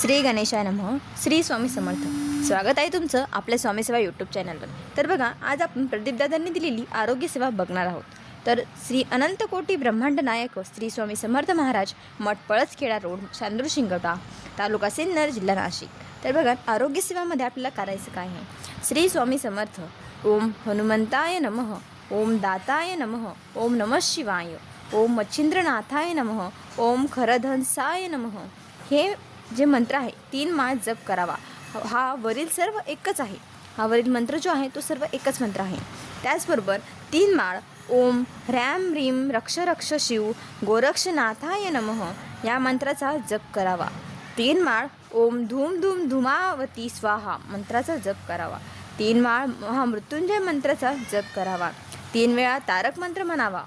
श्री गणेशाय नमः. श्री स्वामी समर्थ. स्वागत आहे तुमचं आपल्या स्वामी सेवा यूट्यूब चॅनलवर तर बघा आज आपण प्रदीपदादांनी दिलेली आरोग्य सेवा बघणार आहोत. तर श्री अनंत कोटी ब्रह्मांड नायक श्री स्वामी समर्थ महाराज मठ पळसखेडा रोड चांदूर शिंगवटा तालुका सिन्नर जिल्हा नाशिक. तर बघा आरोग्य सेवामध्ये आपल्याला करायचं काय आहे? श्री स्वामी समर्थ. ओम हनुमंताय नमः. ओम दाताय नमः. ओम नमः शिवाय. ओम मच्छिंद्रनाथाय नमः. ओम खरधनसाय नमः. हे जे मंत्र आहे तीन माळ जप करावा. हा वरील सर्व एकच आहे. हा वरील मंत्र जो आहे तो सर्व एकच मंत्र आहे. त्याचबरोबर तीन माळ ओम ह्रॅम ह्रीम रक्ष रक्ष शिव गोरक्षनाथाय नमः या मंत्राचा जप करावा. तीन माळ ओम धूम धूम धुमावती स्वाहा मंत्राचा जप करावा. तीन माळ महामृत्युंजय मंत्राचा जप करावा. तीन वेळा तारक मंत्र म्हणावा.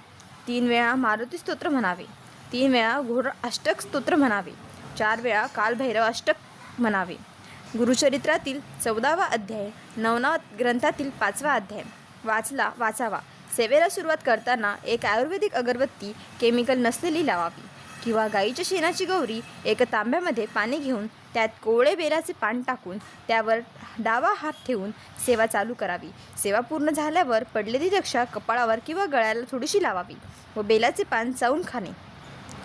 तीन वेळा मारुती स्तोत्र म्हणावे. तीन वेळा घोर अष्टक स्तोत्र म्हणावे. चार वेळा कालभैरव अष्टक म्हणावे. गुरुचरित्रातील चौदावा अध्याय नवनाव ग्रंथातील पाचवा अध्याय. वाचला वाचावा. सेवेला सुरुवात करताना एक आयुर्वेदिक अगरबत्ती केमिकल नसलेली लावावी. किंवा गाईच्या शेणाची गौरी एका तांब्यामध्ये पाणी घेऊन त्यात कोवळे बेराचे पान टाकून त्यावर डावा हात ठेवून सेवा चालू करावी. सेवा पूर्ण झाल्यावर पडलेली रक्षा कपाळावर किंवा गळ्याला थोडीशी लावावी व बेलाचे पान चावून खाणे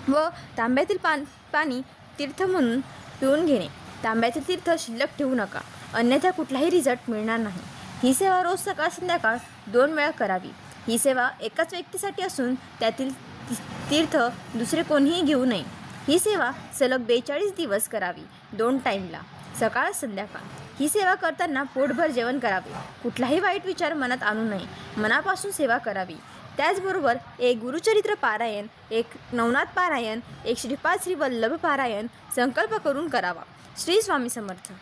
व तांब्यातील पान पाणी तीर्थ म्हणून पिऊन घेणे. तांब्याचे तीर्थ शिल्लक ठेवू नका. अन्यथा कुठलाही रिझल्ट मिळणार नाही. ही सेवा रोज सकाळ संध्याकाळ दोन वेळा करावी. ही सेवा एकाच व्यक्तीसाठी असून त्यातील तीर्थ दुसरे कोणीही घेऊ नये. ही सेवा सलग बेचाळीस दिवस करावी दोन टाईमला. सकाळ संध्याकाळ. ही सेवा करताना पोटभर जेवण करावे. कुठलाही वाईट विचार मनात आणू नये. मनापासून सेवा करावी. त्याचबरोबर एक गुरुचरित्र पारायण एक नवनाथ पारायण एक श्रीपाद श्री वल्लभ पारायण संकल्प करून करावा. श्री स्वामी समर्थ.